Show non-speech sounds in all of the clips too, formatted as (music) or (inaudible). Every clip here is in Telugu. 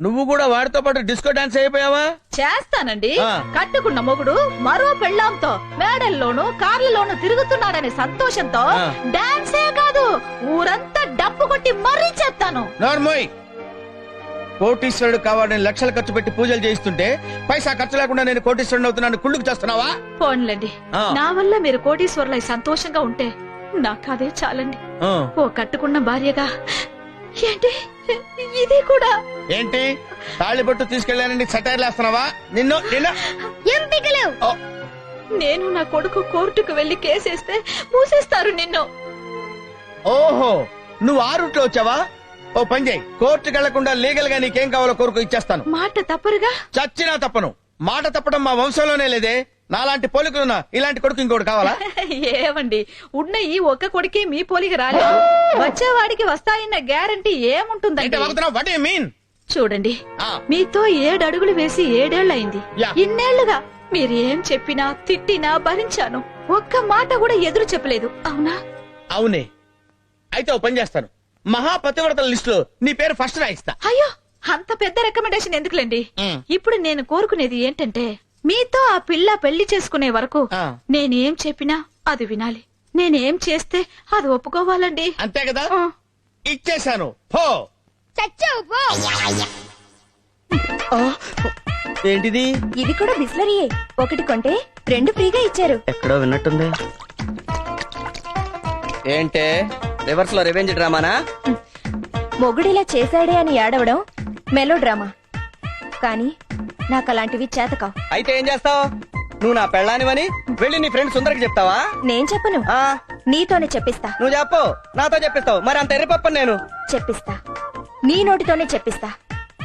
నువ్వు కూడా వాడితో పాటు డిస్కో డాన్స్ అయిపోయావా చేస్తానండి ఆ. కట్టుకున్న మొగుడు మరో పెళ్ళాంతో మేడల్లోనూ కార్లలోనూ తిరుగుతున్నాడనే సంతోషంతో ఆ. డాన్సే కాదు ఊరంతా డప్పు కొట్టి మరీ చేస్తాను నోర్మోయ్ కోటీశ్వరుడు కావాలని లక్షలు ఖర్చు పెట్టి పూజలు చేయిస్తుంటే పైసా ఖర్చు లేకుండా నేను కోటీశ్వరుడు అవుతున్నాను కుళ్ళుకు చేస్తున్నావా పోన్లండి ఆ. నా వల్ల మీరు కోటీశ్వరులై సంతోషంగా ఉంటే నాకు అదే చాలండి. ఓ కట్టుకున్న భార్యగా ఏంటి ఇది కూడా ఏంటి? తాళిబొట్టు తీసుకెళ్ళానని సటైర్లు వేస్తున్నావా? నిన్ను నిన్ను. ఓ, నేను నా కొడుకు కోర్టుకు వెళ్ళి కేసేస్తే మూసేస్తారు నిన్ను. ఓహో నువ్వు ఆ రూట్లో వచ్చావా? ఓ పని చేయి. కోర్టుకి వెళ్ళకుండా లీగల్గా నీకేం కావాలో కోరుకు ఇచ్చేస్తాను. మాట తప్పరుగా? చచ్చినా తప్పను. మాట తప్పడం మా వంశంలోనే లేదే. నాలాంటి పోలికలున్నా ఇలాంటి కొడుకు ఇంకోటి కావాలా? (laughs) ఏమండి ఉన్న ఈ ఒక్క కొడుకే మీ పోలికి రాలేదు. (laughs) వచ్చేవాడికి వస్తాయన్న గ్యారంటీ ఏంటి ఏముంటుందండి వాగుతున్నావు వాట్ యు మీన్ చూడండి. మీతో ఏడు అడుగులు వేసి ఏడేళ్ళయింది. ఇన్నేళ్ళుగా మీరు ఏం చెప్పినా తిట్టినా భరించాను. ఒక్క మాట కూడా ఎదురు చెప్పలేదు. అవునా? అవునే. అయితే ఓ పని చేస్తాను. మహాపతివ్రతల లిస్టులో నీ పేరు ఫస్ట్ రాయిస్తా. అయ్యో అంత పెద్ద రికమెండేషన్ ఎందుకులేండి. ఇప్పుడు నేను కోరుకునేది ఏంటంటే మీతో ఆ పిల్ల పెళ్ళి చేసుకునే వరకు. నేనేం చెప్పినా అది వినాలి. నేనేం చేస్తే అది ఒప్పుకోవాలండి. అంతే కదా. ఇచ్చేశాను. పో. ఏంటిది? ఇది కూడా బిస్లరీయే. ఒకటి కొంటే రెండు ఫ్రీగా ఇచ్చారు. ఎక్కడో విన్నట్టుంది. ఏంటే? రివర్స్లో రివెంజ్ డ్రామానా? మొగుడిలా చేశాడే అని ఏడవడం మెలో డ్రామా. కానీ నాకు అలాంటివి చేతకావు. అయితే ఏం చేస్తావు? నువ్వు నా పెళ్ళానివని వెళ్ళి నీ ఫ్రెండ్ సుందరికి చెప్తావా? నేను చెప్పను. ఆ. నీతోనే చెప్పిస్తా. నువ్వు చెప్పు. నాతో చెప్పిస్తావు. మరి అంత ఎర్రిపప్పని నేను. చెప్పిస్తా. నీ నోటితోనే చెప్పిస్తా.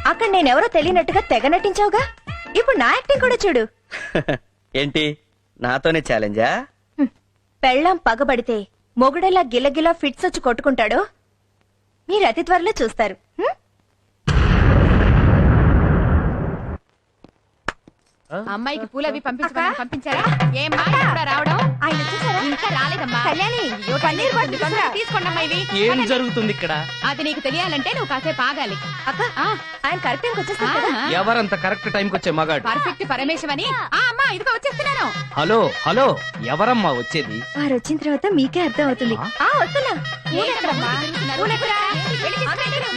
అక్కడ నేనెవరో తెలియనట్టుగా తెగ నటించావుగా? ఇప్పుడు నా యాక్టింగ్ కూడా చూడు. (laughs) ఏంటి? నాతోనే ఛాలెంజా. పెళ్ళాం పగబడితే మొగుడెలా గిలగిలా ఫిట్స్ వచ్చి కొట్టుకుంటాడో మీరు అతి త్వరలో చూస్తారు. హ్మ్? అమ్మాయికి పూలు అవి పంపించారా? ఏమ్మా రావడం? ఆయన వచ్చేసారా? ఇంకా రాలేదమ్మా. కళ్యాణి పన్నీర్ బటర్ తీసుకురా. తీసుకోండి అమ్మా ఇవి. ఏం జరుగుతుంది ఇక్కడ? అది నీకు తెలియాలంటే నువ్వు కాసేపు ఆగాలి. అక్క ఆ, ఆయన కరెక్ట్ టైంకి ఆ, ఎవరంత కరెక్ట్ టైంకి వచ్చే మగాడు? పర్ఫెక్ట్ పరమేశవని ఆ అమ్మా ఇదిగో వచ్చేస్తున్నాను. హలో హలో ఎవరమ్మా వచ్చేది? వారు వచ్చిన తర్వాత మీకే అర్థం అవుతుంది. ఆ? వస్తున్నా?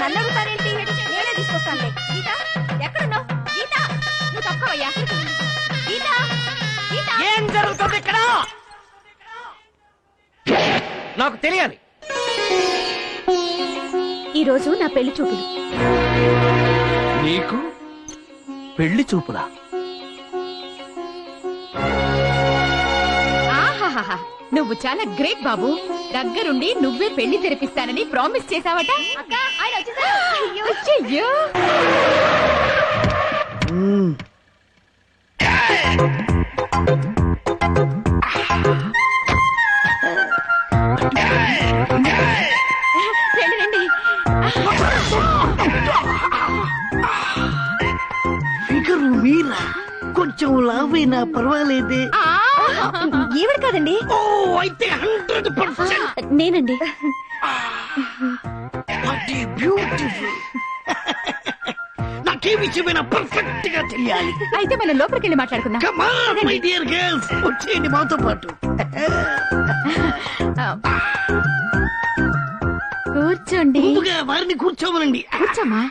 నల్లగుతారేంటి? నేనే తీసుకొస్తానులే. ఏం జరుగుతుంది ఇక్కడ? నాకు తెలియాలి. ఈ రోజు నా పెళ్ళి చూపులు. నీకు పెళ్ళి చూపులా? ఆహాహాహా. నువ్వు చాలా గ్రేట్ బాబు. దగ్గరుండి నువ్వే పెళ్ళి తెరిపిస్తానని ప్రామిస్ చేసావట అయ్యయ్యో. (gasps) ఆ, ఈవిడ కాదండి. ఓ అయితే హండ్రెడ్ పర్సెంట్. నేనండి. బ్యూటిఫుల్. నాకే విషయమైనా పర్ఫెక్ట్గా తెలియాలి. అయితే మనం లోపలికి వెళ్ళి మాట్లాడుకుందాం కమాన్ మై డియర్ గర్ల్స్ వచ్చేయండి మాతో పాటు. కూర్చోండి. ముందుగా వారిని కూర్చోమనండి. కూర్చోమ్మా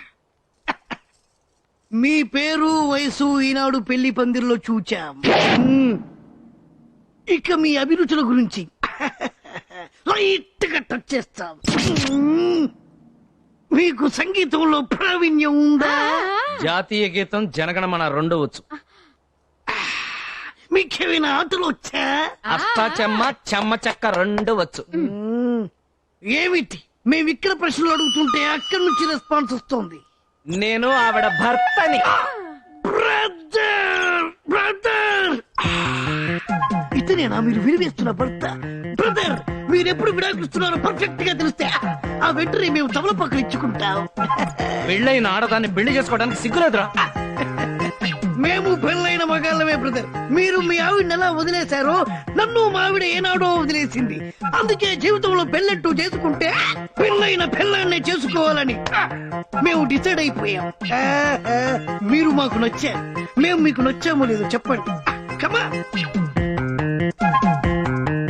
మీ పేరు వయసు ఈనాడు పెళ్ళి పందిరిలో చూచాం. ఇక మీ అభిరుచుల గురించి. (laughs) లైట్గా టచ్ చేస్తాం. మీకు సంగీతంలో ప్రావీణ్యం ఉందా? జాతీయ గీతం జనగణమన రెండు వచ్చు (sighs) మీకేమైనా ఆటలు వచ్చా? అష్టాచెమ్మ చెమ్మ చెక్క రెండు వచ్చు మ్మ్. ఏమిటి? మేము ఇక్కడ ప్రశ్నలు అడుగుతుంటే అక్కడి నుంచి రెస్పాన్స్ వస్తోంది. నేను ఆవిడ భర్తని. Brother brother. ఇతనేనా? మీరు విరివేస్తున్న భర్త. బ్రదర్ మీరెప్పుడు విడాకుస్తున్నారో పర్ఫెక్ట్గా తెలిస్తే ఆ వెంటనే మేము తమల పక్కన ఇచ్చుకుంటాం. పెళ్ళైన ఆడదాన్ని పెళ్ళి చేసుకోవడానికి సిగ్గులేదురా. మేము పెళ్ళైన మగాళ్ళమే బ్రదర్ మీరు మీ ఆవిడని ఎలా వదిలేశారో నన్ను మా ఆవిడ ఏనాడో వదిలేసింది. అందుకే జీవితంలో పెళ్ళట్టు చేసుకుంటే పెళ్ళైన పెళ్ళాన్నే చేసుకోవాలని. మేము డిసైడ్ అయిపోయాం. మీరు మాకు నచ్చారు. మేము మీకు నచ్చామో లేదో చెప్పండి. కమా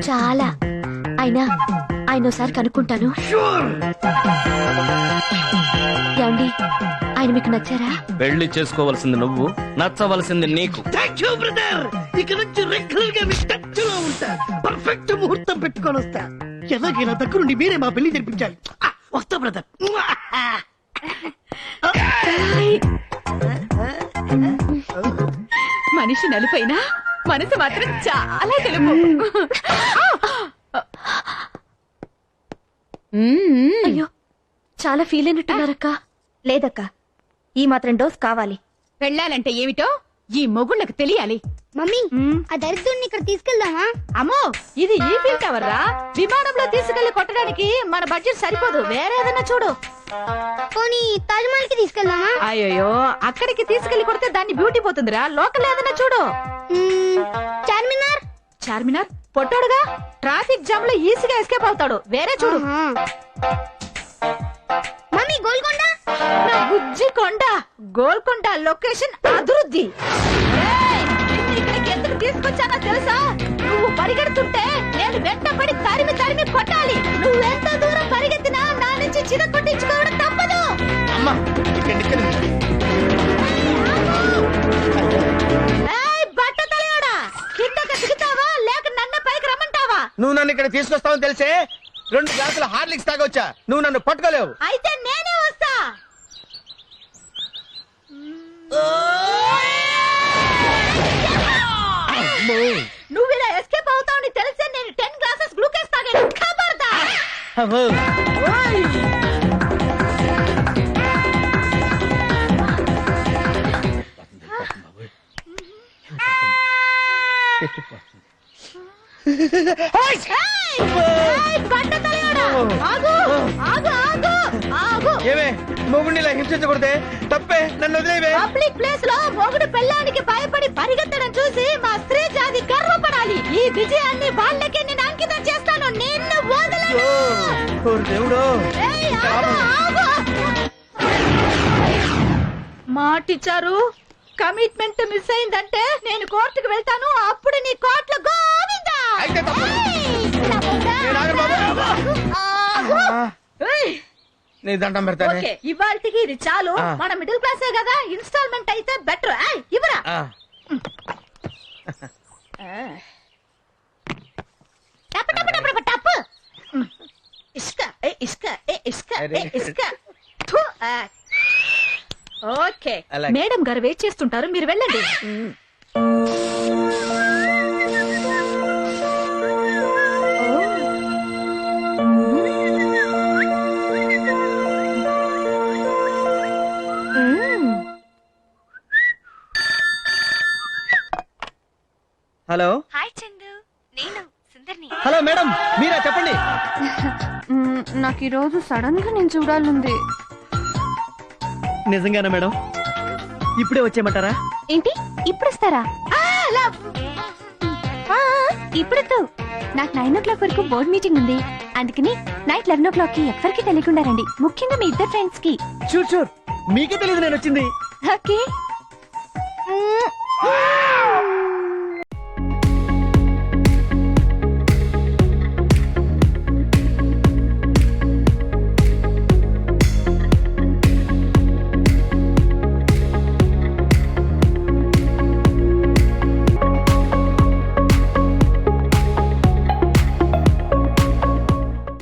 చాలా. అయినా ఆయన ఒకసారి కనుక్కుంటాను. ఏమండి? ఆయన మీకు నచ్చారా? పెళ్ళి చేసుకోవలసింది నువ్వు నచ్చవలసింది నీకు. థ్యాంక్ యూ బ్రదర్ ఇక నుంచి రెగ్యులర్గా మీ టచ్లో ఉంటా. పర్ఫెక్ట్ ముహూర్తం పెట్టుకొని వస్తా. ఎలాగైనా దగ్గరుండి మీరే మా పెళ్ళి జరిపించాలి. ఆ, వస్తా బ్రదర్ మనిషి నలుపైనా మనసు మాత్రం చాలా తెలుపు. మ్మ్. అయ్యో చాలా ఫీల్ అయినట్టున్నారక్క. లేదక్క. ఈ మాత్రం డోస్ కావాలి. పెళ్ళాలంటే ఏమిటో ఈ మొగుళ్ళకు తెలియాలి. మమ్మీ ఆ దరిద్రుడిని ఇక్కడ తీసుకెళ్దామా? అమ్మో ఇది ఈ ఫీల్ టవర్ రా. విమానంలో తీసుకెళ్ళి కొట్టడానికి మన బడ్జెట్ సరిపోదు. వేరే ఏదైనా చూడు. పోనీ తాజ్ మహల్కి తీసుకెళ్దామా? అయ్యో అక్కడికి తీసుకెళ్ళి కొడితే దాన్ని బ్యూటీ పోతుందిరా. లోకల్ ఏదైనా చూడు. మ్మ్, చార్మినార్? చార్మినార్? పొట్టోడుగా? ట్రాఫిక్ జామ్లో ఈజీగా ఎస్కేప్ అవుతాడు. వేరే చూడు. ఆహా. మమ్మీ గోల్కొండ? బుజ్జి కొండ గోల్కొండ లొకేషన్ అభివృద్ధి ఇక్కడికి ఎందుకు తీసుకొచ్చానో తెలుసా? నువ్వు పరిగెడుతుంటే నేను వెంటపడి తరిమి తరిమి కొట్టాలి. నువ్వు ఎంత దూరం పరిగెత్తినా నా నుంచి చిర కొట్టించుకోవడం తప్పదు. అమ్మా నువ్వు నన్ను ఇక్కడ తీసుకొస్తావని తెలిసే రెండు గ్లాసుల హార్లిక్స్ తాగొచ్చా? నువ్వు నన్ను పట్టుకోలేవు. అయితే నేనే వస్తా నువ్వు ఇలా ఎస్కేప్ అవుతావని తెలిసే నేను టెన్ గ్లాసెస్ గ్లూకోజ్ తాగాను. ఖబర్దార్ ఏమే మొగుడిని ఇలా హింసించకూడదే తప్పే? నన్ను వదిలేవే పబ్లిక్ ప్లేస్లో మొగుడు పెళ్ళానికి భయపడి పరిగెత్తడం చూసి మా స్త్రీ జాతి గర్వపడాలి. ఈ విజయాన్ని వాళ్ళకే నేను అంకితం చేస్తాను. నిన్ను వదలను! దేవుడు. మాటిచ్చారు? కమిట్మెంట్ మిస్ అయిందంటే నేను కోర్టుకు వెళ్తాను. అప్పుడు నీ కోర్టులో గోవిందా అయితే బొంద. నేను ఆగను బాబు. నీ దండం పెడతానే ఓకే ఇవాళకి ఇది చాలు. ఆ. మన మిడిల్ క్లాసే కదా ఇన్స్టాల్మెంట్ అయితే బెటర్. ఇవరా ఆ, టప్ టప్ టప్ టప్ టప్ ఇసుక ఏ ఇసుక ఏ ఇసుక ఏ. ఇసుక. థు, ఆ. ఓకే. అలాగే. మేడం గారు వెయిట్ చేస్తుంటారు మీరు వెళ్ళండి. హలో? హాయ్ చందు. నేను సుందర్ని. Hello madam. మీరా చెప్పండి. నాకు ఈ రోజు సడన్గా నేను చూడాలంది నిజంగానా మేడం? ఇప్పుడే వచ్చేయమంటారా? ఏంటి? ఇప్పుడు వస్తారా ఇప్పుడు నాకు నైన్ ఓ క్లాక్ వరకు బోర్డ్ మీటింగ్ ఉంది. అందుకని నైట్ లెవెన్ ఓ క్లాక్కి ఎవరికి తెలియకుండా రండి. ముఖ్యంగా మీ ఇద్దరు ఫ్రెండ్స్కి. షూర్ షూర్ మీకే తెలియదు నేను వచ్చింది. ఓకే.